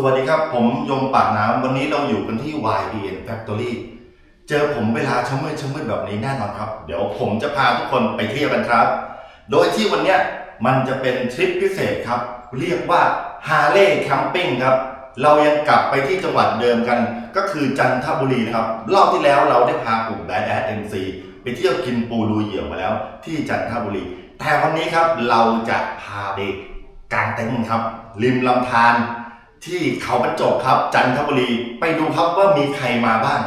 สวัสดีครับ ผมยมปากน้ำวันนี้เราอยู่กันที่ YBN Factory เจอผมเวลาชมืดชมืดแบบนี้แน่นอนครับ เดี๋ยวผมจะพาทุกคนไปเที่ยวกันครับ โดยที่วันเนี้ยมันจะเป็นทริปพิเศษครับ เรียกว่า Harley Camping ครับ เรายังกลับไปที่จังหวัดเดิมกัน ก็คือจันทบุรีนะครับ รอบที่แล้วเราได้พากลุ่ม Bad Ass MC ไปเที่ยวกินปูรูเหยี่ยวมาแล้ว ที่จันทบุรี แต่วันนี้ครับเราจะพาไปกางเต็นท์ครับ ริมลำธาร ที่เขาบรรจบครับ จันทบุรีไปดูครับว่ามีใครมาบ้าง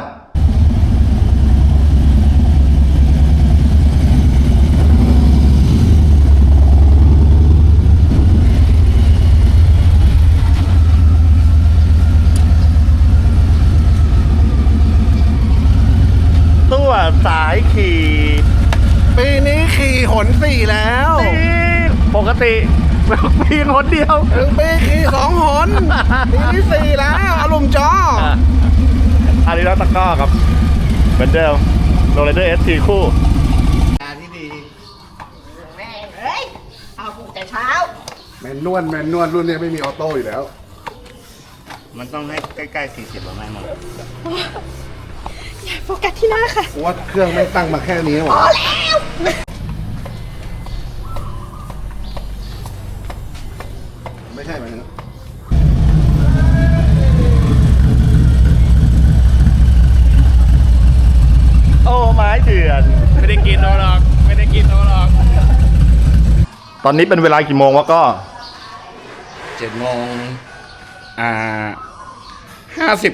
ตัวสายขี่ ปีนี้ขี่หนสี่แล้ว ปกติ เพียงคนเดียว ถึงปีขี่สองหนปีนี้สี่แล้วอารมณ์จออันนี้เราตะกร้อครับเหมือนเดิมโรเลเดอร์เอสทีคู่ที่ดีแม่งเอ้ยเอากูแต่เช้า แมนนวลแมนนวลรุ่นนี้ไม่มีออโต้อยู่แล้ว มันต้องให้ใกล้ๆ40หรือไม่มั้งอย่าโฟกัสที่หน้าค่ะเพราะว่าเครื่องไม่ตั้งมาแค่นี้หรพออแล้ว ถื่อน ไม่ได้กินโนหรอก ไม่ได้กินโนหรอก ตอนนี้เป็นเวลากี่โมงวะก็เจ็ดโมงอ่าห้าสิบ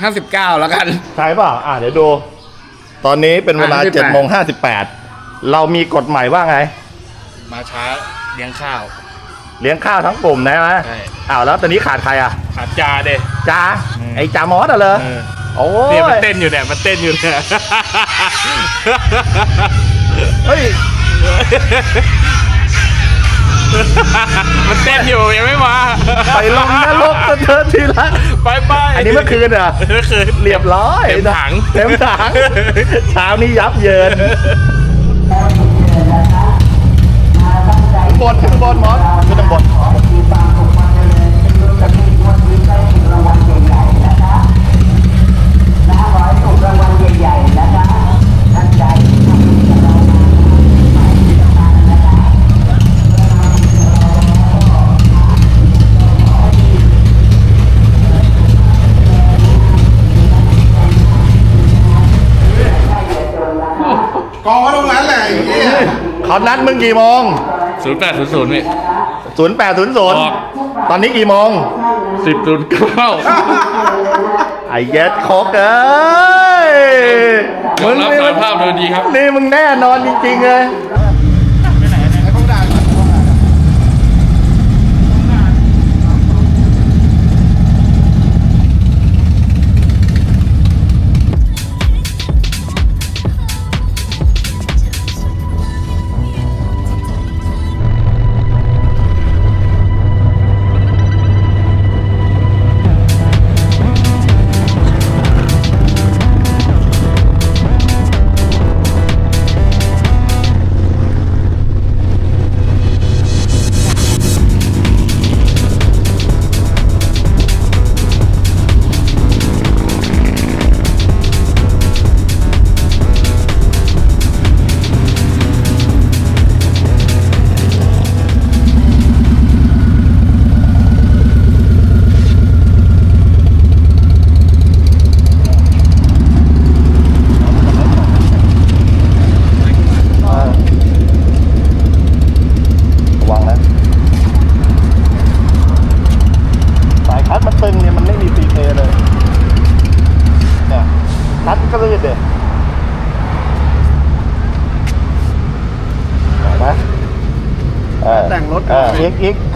ห้าสิบเก้าแล้วกัน ใช่เปล่าอะเดี๋ยวดู ตอนนี้เป็นเวลาอะ58 7โมง58เรามีกฎใหม่ว่าไง มาช้าเลี้ยงข้าว เลี้ยงข้าวทั้งกลุ่มนะไหมใช่ อ้าวแล้วตอนนี้ขาดใครอะ ขาดจาเด้จ้าอืมไอ้จ่ามอสอะเลยเออ โอ้เนี่ยมันยเต้นอยู่เนี่ยมันเต้นอยู่เนี่ย เฮ้ย มันเต้นอยู่ยังไม่มา ไปลงนรกกันเธอทีละไปไปอันนี้เมื่อคืนเหรอเมื่อคืน เรียบร้อยเต็มถัง เต็มถังเช้านี้ยับเยินบนขึ้นบนมอสขึ้นบน กองไว้ตรงนั้นแหละไอ้เหี้ยเขานัดมึงกี่โมงศูนย์แปดศูนย์ศูนย์นี่0800ออก ตอนนี้กี่โมง สิบศูนย์เก้า ไอ้เย็ดโคกเอ้ยยอมรับสารภาพโดยดีครับ นี่มึงแน่นอนจริงๆเลย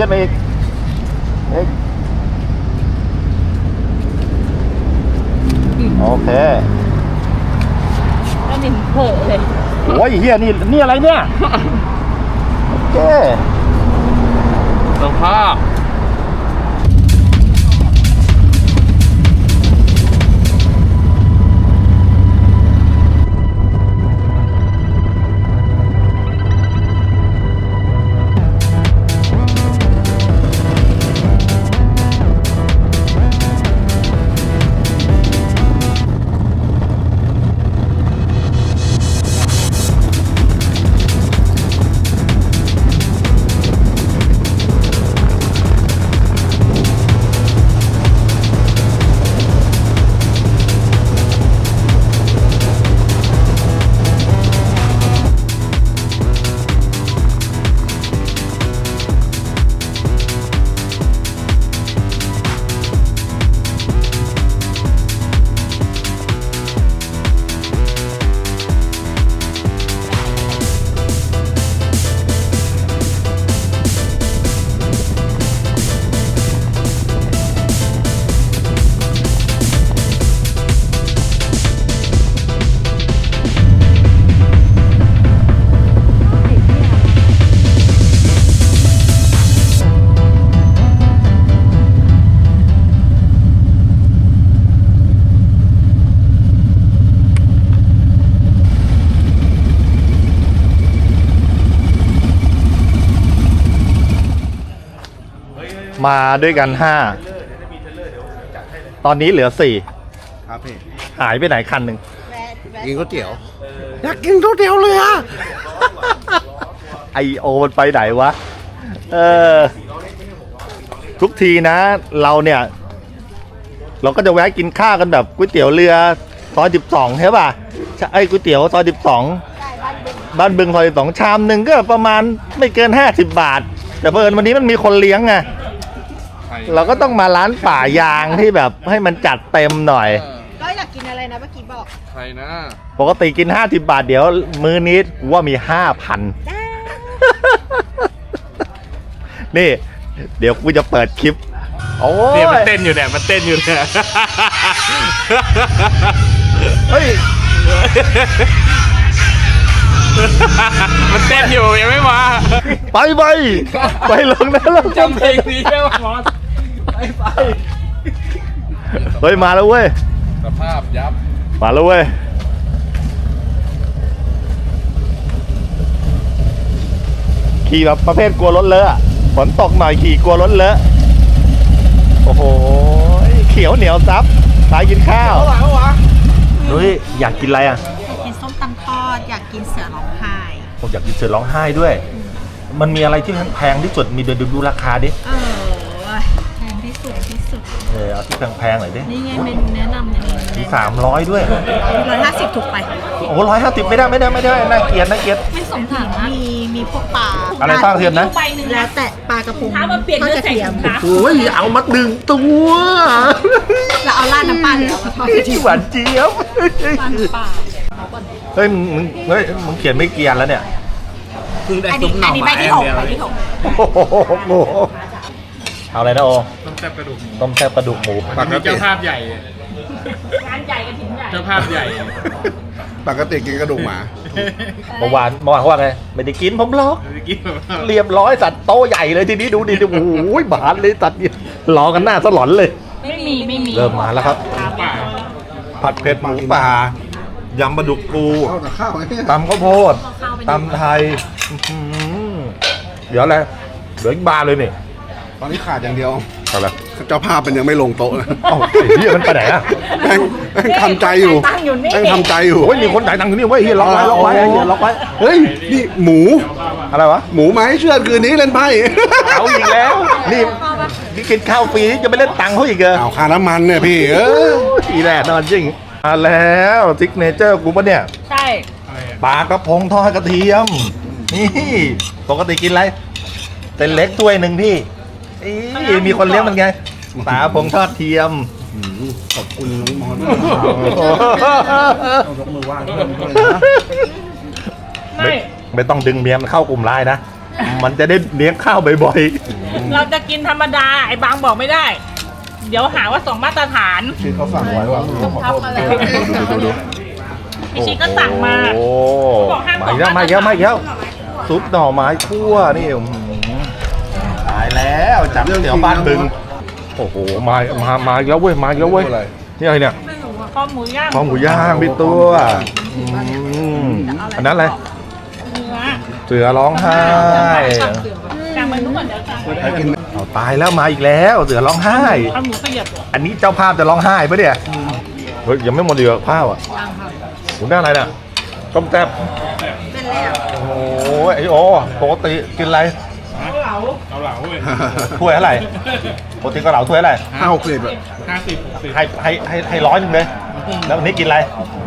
ขึ้นไปอีกอีกโอเคแล้วนินเผลอเลยโอ้ยเฮียนี่นี่อะไรเนี่ยโอเคสภาพ มาด้วยกันห้าตอนนี้เหลือสี่ครับพี่หายไปไหนคันหนึ่งแวะแวะกินก๋วยเตี๋ยวอยากกินก๋วยเตี๋ยวเลยอะไอโอมันไปไหนวะเออทุกทีนะเราเนี่ย เราก็จะแวะกินข้าวกันแบบก๋วยเตี๋ยวเรือซอยสิบสองใช่ป่ะใช่ไอ้ก๋วยเตี๋ยวซอยสิบสองได้บ้านบึงบ้านบึงซอยสิบสองชามหนึ่งก็ประมาณไม่เกินห้าสิบบาท แต่เพิ่นวันนี้มันมีคนเลี้ยงไง เราก็ต้องมาร้านป่ายางที่แบบให้มันจัดเต็มหน่อยก็อยากกินอะไรนะเมื่อกี้บอก ใครนะปกติกิน 50 บาทเดี๋ยวมื้อนี้กูว่ามี 5,000นี่ เดี๋ยวกูจะเปิดคลิป โอ้เนี่ยมันยเต้นอยู่เนี่ยมันเต้นอยู่เนี่ย เฮ้ย มันเต้นอยู่ยังไม่มา ไปไปไปลงนะลงจำเพลงนี้ได้ไหมมอส เฮ้ยมาแล้วเว้ย สภาพยับ มาแล้วเว้ย ขี่แบบประเภทกลัวรถเลอะอะฝนตกหน่อยขี่กลัวรถเลอะ โอ้โห เขียวเหนียวซับไปกินข้าวนุ้ยอยากกินอะไรอะ อยากกินส้มตำทอด อยากกินเสือร้องไห้ผมอยากกินเสือร้องไห้ด้วย มันมีอะไรที่แพงที่สุด มีเดี๋ยวดูราคาดิ เออ เออเอาที่แพงๆหน่อยดินี่ไงเมนูแนะนำอย่างนี้มีสามร้อยด้วย ร้อยห้าสิบถูกไป โอ้ร้อยห้าสิบไม่ได้ไม่ได้ไม่ได้น่าเกลียดน่าเกลียด ไม่สมถานะมีมีพวกปลาอะไรสร้างเทียมนะใบหนึ่งแล้วนะแต่ปลากระพงถ้ามาเปลี่ยนทอดเนื้อกระใส่เทียมถุงเท้าโอ้ยเอามาดึงตัวแล้วเอาราดน้ำปลาเหลือมาทอดกระเทียมหวานเจี๊ยบปลาป่าเฮ้ยมึงมึงเฮ้ยมึงเขียนไม่เกลียนแล้วเนี่ยคือได้อันซุนี้ปหน่อัอนนี้ไม้ใบที่อหย่างกเดียวใบที่หก โอ้โห เอาอะไรนะโอต้องแซ่บกระดูกหมูต้มแซ่บปลาดุกหมูปกติ เจ้าภาพใหญ่งานใหญ่กับถิ่นใหญ่เจ้าภาพใหญ่ ปกติกินกระดูกหมา เมื่อวานเมื่อวานเขาว่าไงไม่ได้กินผมหรอกเมื่อกี้แบบว่าเรียบร้อยสัตว์โตะใหญ่เลยทีนี้ดูดิโอ้โหบานเลยสัตว์เนี่ยรอกันหน้าสลอนเลย ไม่มีไม่มีเริ่มมาแล้วครับ ป่าผัดเผ็ดหมูป่ายำปลาดุกปูเข้าแต่ข้าวเนี่ยตำข้าวโพดตำไทยอื้อหือเดี๋ยวอะไรเหลืออีกบาร์เลยนี่ ตอนนี้ขาดอย่างเดียวอะไรเจ้าภาพมันยังไม่ลงโต๊ะนะเอ้าไอ้เหี้ยมันไปไหนอะแม่งแม่งทำใจอยู่ตั้งอยู่นี่ แม่งทำใจอยู่โอ้ยมีคนจ่ายตังค์อยู่นี่เว้ยเฮียล็อกไว้ล็อกไว้ไอ้เฮียล็อกไว้เฮ้ยนี่หมูอะไรวะหมูไหมเชื่อดคืนนี้เล่นไพ่ เอาอีกแล้วนี่นี่กินข้าวฟรีจะไปเล่นตังค์เขาอีกเหรอเอาค่าน้ำมันเนี่ยพี่เออทีแรกนอนจริงมาแล้วซิกเนเจอร์กูปะเนี่ยใช่ ปลากระพงทอดกระเทียมนี่ปกติกินอะไรเป็นเล็กถ้วยหนึ่งพี่ อีมีคนเลี้ยงมันไงปลากระพงทอดเทียม ขอบคุณน้องมอสยกมือไหว้เพื่อนด้วยนะไม่ ไม่ต้องดึงเมียมันเข้ากลุ่มไลน์นะ มันจะได้เลี้ยงข้าวบ่อยเราจะกินธรรมดา ไอ้บางบอกไม่ได้ เดี๋ยวหาว่าสองมาตรฐานที่เขาสั่งไว้ว่าขอโทษพี่ชิก็สั่งมาโอ้บอกห้ามมาอีกแล้วบอกมาอีกแล้วห้ามมาอีกแล้วซุปหน่อไม้คั่วนี่อื้อหือตาย แล้วจับเดี๋ยวบ้านบึง โอ้โห มา มา มาอีกแล้วเว้ย มาอีกแล้วเว้ยนี่อะไรเนี่ยข้อหมูย่างข้าวหมูย่างพี่ตัวอืมอันนั้นอะไร เนื้อเสือร้องไห้ จางมันทุกคนเดี๋ยวจางไปให้กินเอาตายแล้วมาอีกแล้ว เสือร้องไห้ ข้าวหมูขยับอันนี้เจ้าภาพจะร้องไห้ปะเนี่ย เฮ้ยยังไม่หมดเดือข้าวอะคุณได้อะไรเนี่ยต้มแซ่บเป็นแล้วโอ้ยไอโอปกติกินอะไร เกาเหลาเว้ยถ้วยเท่าไหร่ปกติก็เหลาถ้วยเท่าไหร่ห้าหกสิบอะห้าสิบหกสิบให้ให้ให้ให้ร้อยหนึ่งเลยแล้ววันนี้กินอะไร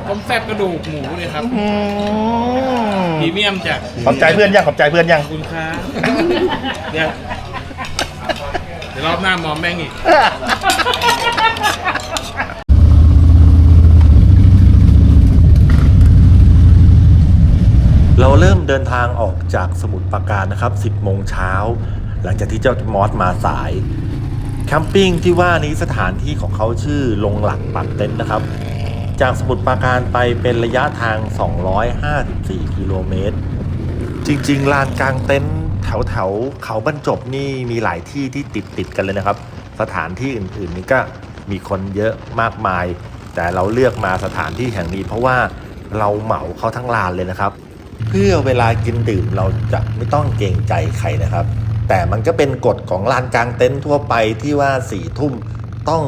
ต้มแซ่บกระดูกหมูเลยครับอืมพรีเมียมจากขอบใจเพื่อนยังขอบใจเพื่อนยังขอบคุณครับเดี๋ยวเดี๋ยวรอบหน้ามอมแม่งอีก เราเริ่มเดินทางออกจากสมุทรปราการนะครับ 10โมงเช้า หลังจากที่เจ้ามอสมาสายแคมปิ้งที่ว่านี้สถานที่ของเขาชื่อลงหลักปักเต็นท์นะครับ จากสมุทรปราการไปเป็นระยะทาง 254 กิโลเมตร จริงๆ ลานกลางเต็นท์แถวแถวๆเขาบรรจบนี่มีหลายที่ที่ติดติดๆกันเลยนะครับ สถานที่อื่นๆนี่ก็มีคนเยอะมากมาย แต่เราเลือกมาสถานที่แห่งนี้เพราะว่าเราเหมาเขาทั้งลานเลยนะครับ เพื่อเวลากินดื่มเราจะไม่ต้องเกรงใจใครนะครับ แต่มันก็เป็นกฎของลานกลางเต็นท์ทั่วไปที่ว่าสี่ทุ่มต้อง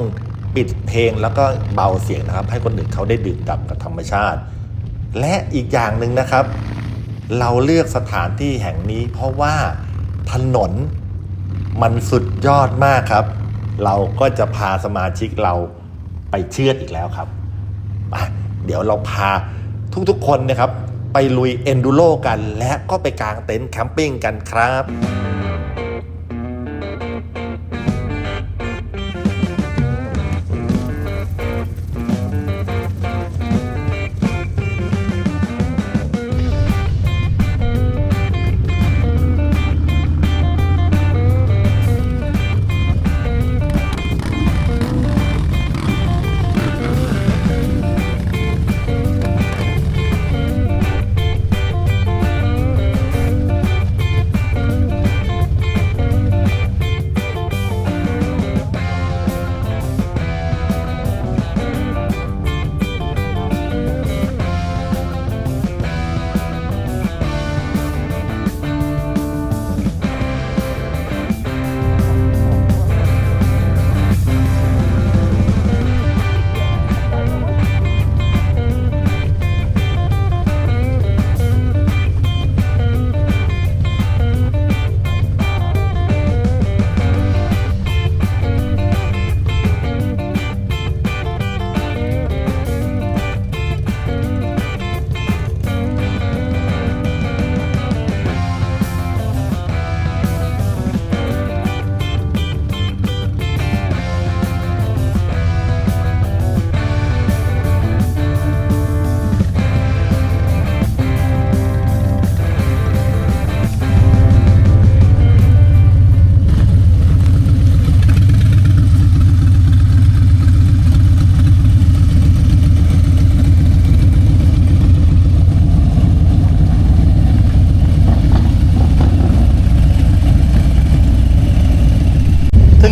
ปิดเพลงแล้วก็เบาเสียงนะครับ ให้คนอื่นเขาได้ดื่มด่ำกับธรรมชาติ และอีกอย่างหนึ่งนะครับ เราเลือกสถานที่แห่งนี้ เพราะว่าถนนมันสุดยอดมากครับ เราก็จะพาสมาชิกเราไปเชื่อดอีกแล้วครับ เดี๋ยวเราพาทุกๆคนนะครับ ไปลุยเอนดูโรกัน และก็ไปกางเต็นท์แคมปิ้งกันครับ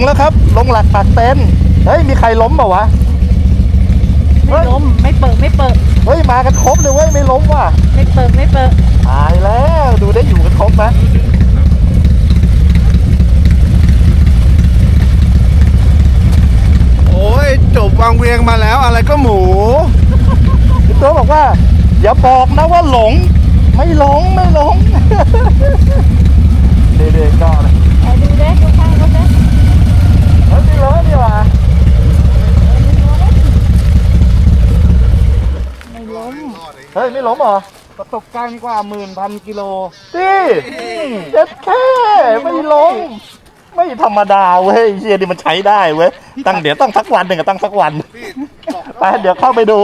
แล้วครับ ลงหลักปักเต็นท์เฮ้ยมีใครล้มเปล่าวะไม่ล้มไม่เปิดไม่เปิดเฮ้ยมากันครบเลยเว้ยไม่ล้มว่ะไม่เปิดไม่เปิดตายแล้วดูได้อยู่กันครบไหมโอ้ยจบวางเวียงมาแล้วอะไรก็หมูพี่ตัวบอกว่า อย่าบอกนะว่าหลง ไม่หลงไม่หลงเด็กๆก็เลยดูเด้ดูข้า งรถเด้เฮ้ยไม่หลงนี่หว่าเฮ้ยไม่ล้มเหรอประสบการณ์กว่าหมื่นพันกิโลพี่เจ็ดแค่ไม่ล้มไม่ธรรมดาเว้ยเชียนี่มันใช้ได้เว้ยตั้งเดี๋ยวต้องสักวันหนึ่งกับตั้งสักวันไปเดี๋ยวเข้าไปดู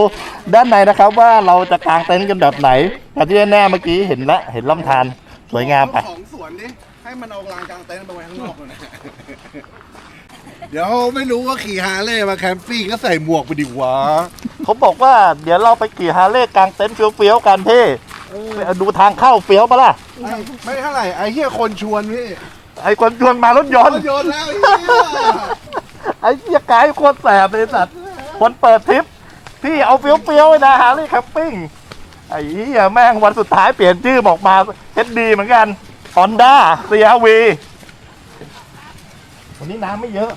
ด้านในนะครับว่าเราจะกางเต็นท์กันแบบไหนแต่ที่แน่ๆเมื่อกี้เห็นละเห็นลำธารสวยงามไปของสวนนี่ให้มันเอาลานกลางเต็นท์ไปไว้ข้างนอกเลยนะ เดี๋ยวไม่รู้ว่าขี่ฮาร์เลย์มาแคมปิ้งก็ใส่หมวกไปดิวะเขาบอกว่าเดี๋ยวเราไปขี่ฮาร์เลย์กางเต็นท์เฟี้ยวๆกันพี่ดูทางเข้าเฟี้ยวปะล่ะไอ้ไม่เท่าไหร่ไอ้เหี้ยคนชวนพี่ ไอ้คนชวนมารถยนต์รถยนต์แล้วไอ้เหี้ยไอ้เหี้ยกายโคตรแสบเลยสัตว์คนเปิดทริปพี่เอาเฟี้ยวๆไว้นะฮาร์เลย์แคมปิ้งไอ้เหี้ยแม่งวันสุดท้ายเปลี่ยนชื่อบอกมาเฮ็ดดีเหมือนกันฮอนด้า CRV วันนี้น้ำไม่เยอะ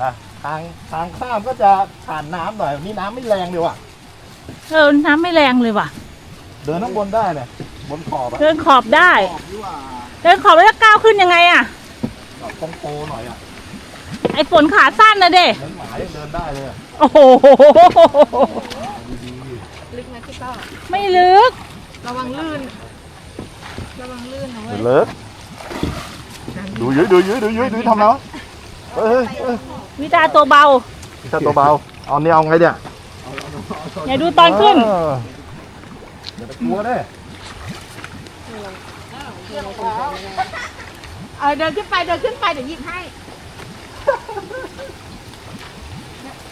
อะทางทางข้ามก็จะผ่านน้ำหน่อยวันนี้น้ำไม่แรงเลยว่ะ เออน้ำไม่แรงเลยว่ะ เดินข้างบนได้เนี่ยบนขอบอะเดินขอบได้เดินขอบแล้วจะก้าวขึ้นยังไงอะตรงโตหน่อยอะไอ้ฝนขาสั้นนะเด้เหมือนหมายังเดินได้เลยอะโอ้โหลึกนะพี่ต้อไม่ลึก ระวังลื่น ระวังลื่นนะเว้ยเลิกดูยุ้ยดูยุ้ยดูยุ้ยดูยุ้ยทำแล้วะ เฮ้ยเฮ้ยวิตาตัวเบานี่ถ้าตัวเบา เอาเนี่ยเอาไงเนี่ยอย่าดูตอนขึ้น เอออย่าไปกลัวเด้เออเดินขึ้นไปเดินขึ้นไปเดี๋ยวหยิบให้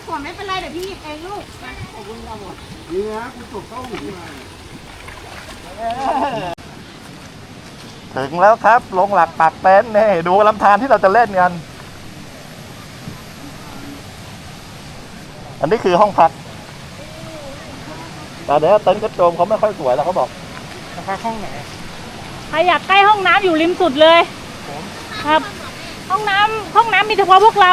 ขอไม่เป็นไรเดี๋ยวพี่หยิบเองลูกมาขอบคุณครับผมนี่นะกูจบเข้าหูมาถึงแล้วครับ ลงหลักปักเต็นท์นี่ดูลำธารที่เราจะเล่นกัน อันนี้คือห้องพักแต่เดี๋ยวเต็นท์กระโจมเขาไม่ค่อยสวยแล้วเขาบอกห้องไหนใครอยากใกล้ห้องน้ำอยู่ริมสุดเลยครับ ห้องน้ำห้องน้ำมีเฉพาะพวกเรา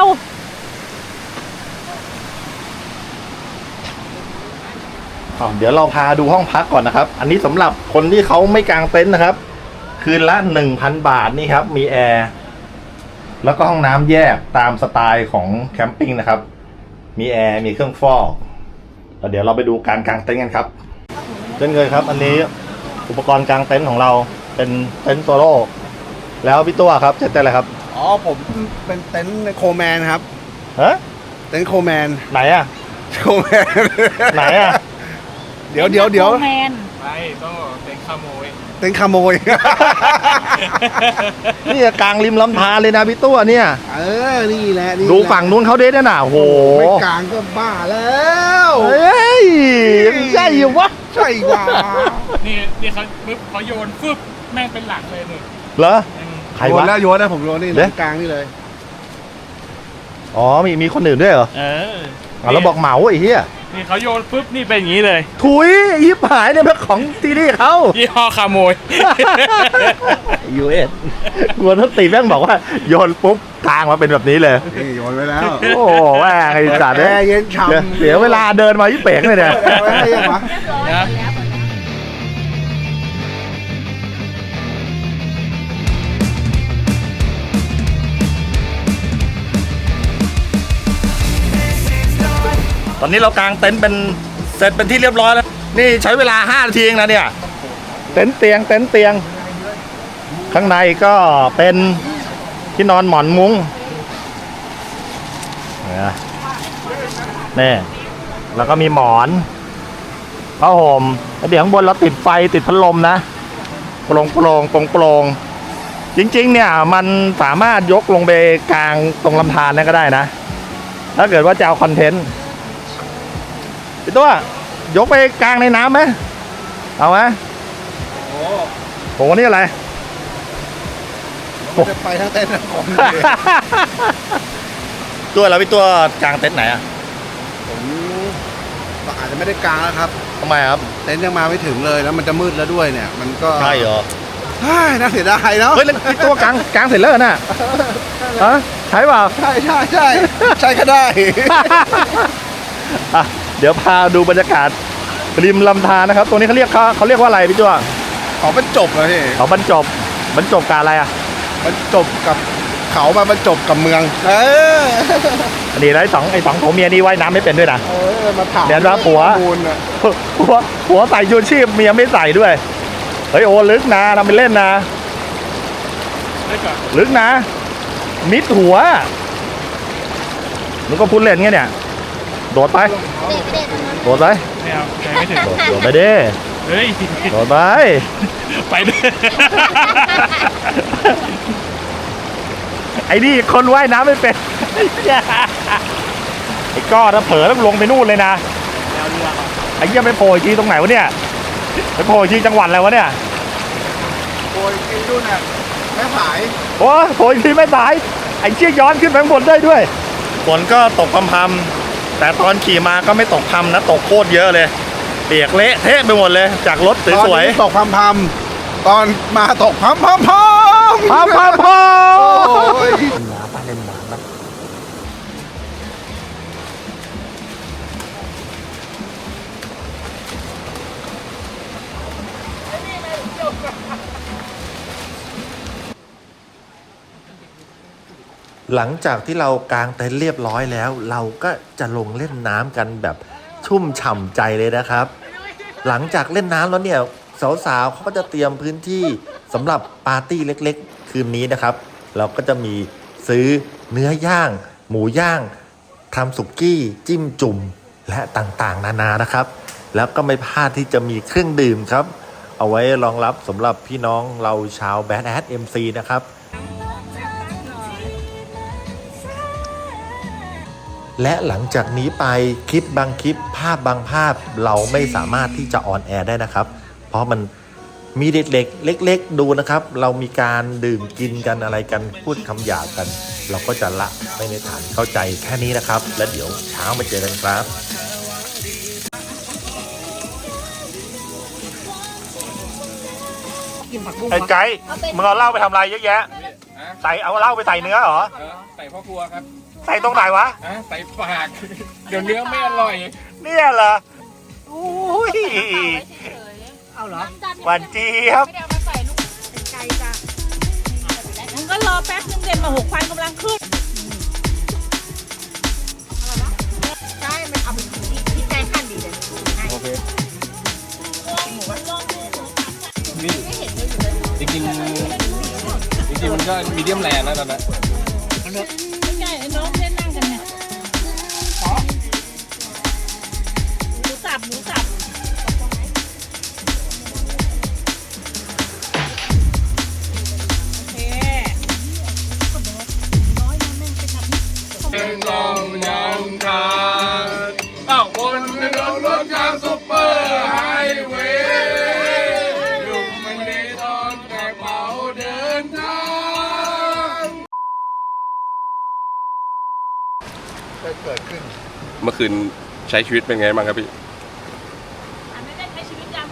อะเดี๋ยวเราพาดูห้องพักก่อนนะครับ อันนี้สำหรับคนที่เขาไม่กางเต็นท์นะครับ คืนละหนึ่งพันบาทนี่ครับ มีแอร์ แล้วก็ห้องน้ำแยกตามสไตล์ของแคมปิ้งนะครับ มีแอร์ มีเครื่องฟอกแล้วเดี๋ยวเราไปดูการกางเต็นท์กันครับเช่นเคยครับ อันนี้อุปกรณ์กางเต็นท์ของเราเป็นเต็นท์โซโล่แล้วพี่ตัวครับใช้เต็นท์อะไรครับ อ๋อผมเป็นเต็นท์โคแมนครับฮะเต็นท์โคแมนไหนอะโคแมนไหนอะเดี๋ยวเดี๋ยวเดี๋ยว แมน ไม่ต้องเป็นขโมย เต็นท์ขโมย นี่กลางริมลำธารเลยนะพี่ตัวเนี่ย เออ นี่แหละนี่ดูแหละฝั่งนู้นเขาเด้นะน่ะโอ้โหไม่กลางก็บ้าแล้ว เฮ้ยไม่ใช่อยู่วะ ใช่ว่า นี่นี่เขาปึ๊บเขาโยนฟึบแม่งเป็นหลักเลยหนึ่งเหรอ ใครโยนวะ แล้วโยนนะผมโยนนี่เดี๋ยวนะกลางนี่เลยอ๋อมีมีคนอื่นด้วยเหรอเอออ๋อแล้วบอกเหมาไอ้เหี้ย นี่เขาโยนปุ๊บนี่เป็นอย่างนี้เลย ถุยยิบหายเนี่ยเป็นของที่นี่เขายี่ห้อขโมย ยูเอสกลัวทตีแม่งบอกว่าโยนปุ๊บกลางมาเป็นแบบนี้เลย นี่โยนไว้แล้วโอ้แม่งไอ้สัตว์แอเนี่ยร์เย็นฉ่เดี๋ยวำเสียเวลาเดินมายิ่เป๋งเลยเนี่ยแอร์ไว้ให้ยังวะนะ ตอนนี้เรากางเต็นท์เป็นเสร็จเป็นที่เรียบร้อยแล้ว นี่ใช้เวลา5นาทีเองนะเนี่ย เต็นท์เตียงเต็นท์เตียง ข้างในก็เป็นที่นอนหมอนมุ้งเนี่ยนี่แล้วก็มีหมอนผ้าห่มแล้วเดี๋ยวข้างบนเราติดไฟติดพัดลมนะโปร่งโปร่งโปร่งโปร่งจริงๆ เนี่ยมันสามารถยกลงไปกลางตรงลำธารนั่นก็ได้นะ ถ้าเกิดว่าจะเอาคอนเทนต์ พี่ตัวยกไปกลางในน้ำไหมเอาไหมโอ้โหนี่อะไรผมจะไปทั้งเต็นท์ทั้งคนเลยตัวแล้วพี่ตัวกลางเต็นท์ไหนอะผมก็อาจจะไม่ได้กลางแล้วครับทำไมครับเต็นท์ยังมาไม่ถึงเลยแล้วมันจะมืดแล้วด้วยเนี่ย มันก็ใช่เหรอเฮ้ยน่าเสียดายเนาะเฮ้ยแล้วพี่ตัวกลางกลางเสร็จแล้วเหรอน่ะฮะใช่เปล่าใช่ใช่ใช่ใช่ก็ได้อะ เดี๋ยวพาดูบรรยากาศริมลำธารนะครับ ตรงนี้เขาเรียกเขาเขาเรียกว่าอะไรพี่ตัวขอเป็นจบเลยพี่เขาบรรจบบรรจบการอะไรอะมันจบกับเขามาบรรจบกับเมือง เอออันนี้แล้วไอ้สองไอ้สองผัวเมียนี่ว่ายน้ำไม่เป็นด้วยนะ เออมาถามเดี๋ยวนะผัว ข้อมูลน่ะผัวผัวใส่ชูชีพเมียไม่ใส่ด้วย เฮ้ยโอ้ลึกนะทำเป็นเล่นนะได้ก่อนลึกนะ มิดหัวมึงก็พูดเล่นไงเนี่ย โดดไป โดดไป ไม่เอาใจไม่ถึงโดดโดดไปดิ เฮ้ย โดดไป ไปด้วยไอ้นี่คนว่ายน้ำไม่เป็น ไอ้ก้อถ้าเผลอแล้วลงไปนู่นเลยนะไอ้เหี้ยไปโผล่อีกทีตรงไหนวะเนี่ย ไปโผล่อีกทีจังหวัดอะไรวะเนี่ย โอ้ยกินดูน่ะแม่ผายโอ้โผล่อีกทีไม่ตาย ไอ้เชี่ยย้อนขึ้นไปข้างบนได้ด้วย ฝนก็ตกพำพำๆ แต่ตอนขี่มาก็ไม่ตกพำนะตกโคตรเยอะเลย เปียกเละเทะไปหมดเลย จากรถตอนสวยนี้ตกพัมพัมๆตอนมาตกพัมพัมพัมๆพำพำพโอ้ย หลังจากที่เรากางเต็นท์เรียบร้อยแล้ว เราก็จะลงเล่นน้ำกันแบบชุ่มฉ่ำใจเลยนะครับ หลังจากเล่นน้ำแล้วเนี่ยสาวๆเขาก็จะเตรียมพื้นที่สำหรับปาร์ตี้เล็กๆ คืนนี้นะครับ เราก็จะมีซื้อเนื้อย่าง หมูย่างทำสุกี้ จิ้มจุ่มและต่างๆ นานานะครับ แล้วก็ไม่พลาดที่จะมีเครื่องดื่มครับ เอาไว้รองรับสำหรับพี่น้องเราชาวแบดแอดเอ็มซีนะครับ และหลังจากนี้ไปคลิปบางคลิปภาพบางภาพเราไม่สามารถที่จะออนแอร์ได้นะครับ เพราะมันมีเด็กๆเล็ก ๆ ดูนะครับ เรามีการดื่มกินกันอะไรกันพูดคำหยาบกัน เราก็จะละไม่ในฐานเข้าใจแค่นี้นะครับ และเดี๋ยวเช้ามาเจอกันครับกินผักบุ้งไอ้ไก่มึงเอาเหล้าไปทำอะไรเยอะแยะ ใส่เอาเหล้าไปใส่เนื้อเหรอ เออใส่พ่อครัวครับใส่ตรงไหนวะอะใส่ปาก เดี๋ยวเนื้อไม่อร่อย เนี่ยเหรออุ้ย เอาเหรอหวานเจี๊ยบไก่จ้ะมึงก็รอแป๊บนึงเด่นมาหกพันกำลังขึ้นใช่มันเอาไปที่ที่ใจขั้นดีเลยโอเค นี่ จริงจ ริงๆมันก็มีเดียมแรนะตอนนั้นไม่ใช่ไอ้น้องเล่นนั่งกันเนี่ยหมูสับหมูสับ เมื่อคืนใช้ชีวิตเป็นไงบ้างครับพี่อันไม่ได้ใช้ชีวิตยัง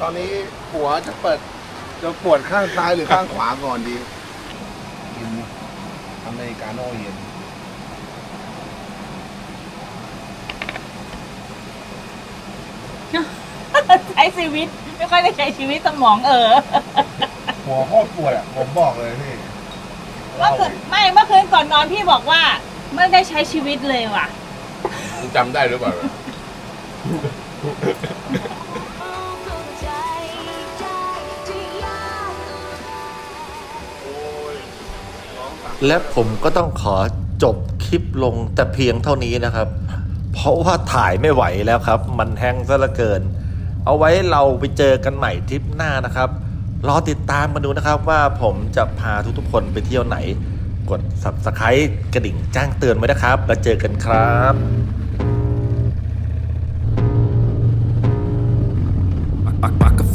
ตอนนี้หัวจะเปิด จะปวดข้างซ้ายหรือข้างขวาก่อนดี กินอเมริกาโน่เย็นใช้ชีวิต ไม่ค่อยได้ใช้ชีวิตสมองเออ หัวโคตรปวดอะ ผมบอกเลยพี่ เมื่อคืนไม่เมื่อคืนก่อนนอนพี่บอกว่าไม่ได้ใช้ชีวิตเลยว่ะจำได้หรือเปล่า และผมก็ต้องขอจบคลิปลงแต่เพียงเท่านี้นะครับ เพราะว่าถ่ายไม่ไหวแล้วครับ มันแห้งซะเหลือเกิน เอาไว้เราไปเจอกันใหม่ทริปหน้านะครับ รอติดตามมาดูนะครับว่าผมจะพาทุกๆคนไปเที่ยวไหน กด subscribe กระดิ่งแจ้งเตือนไว้นะครับ แล้วเจอกันครับ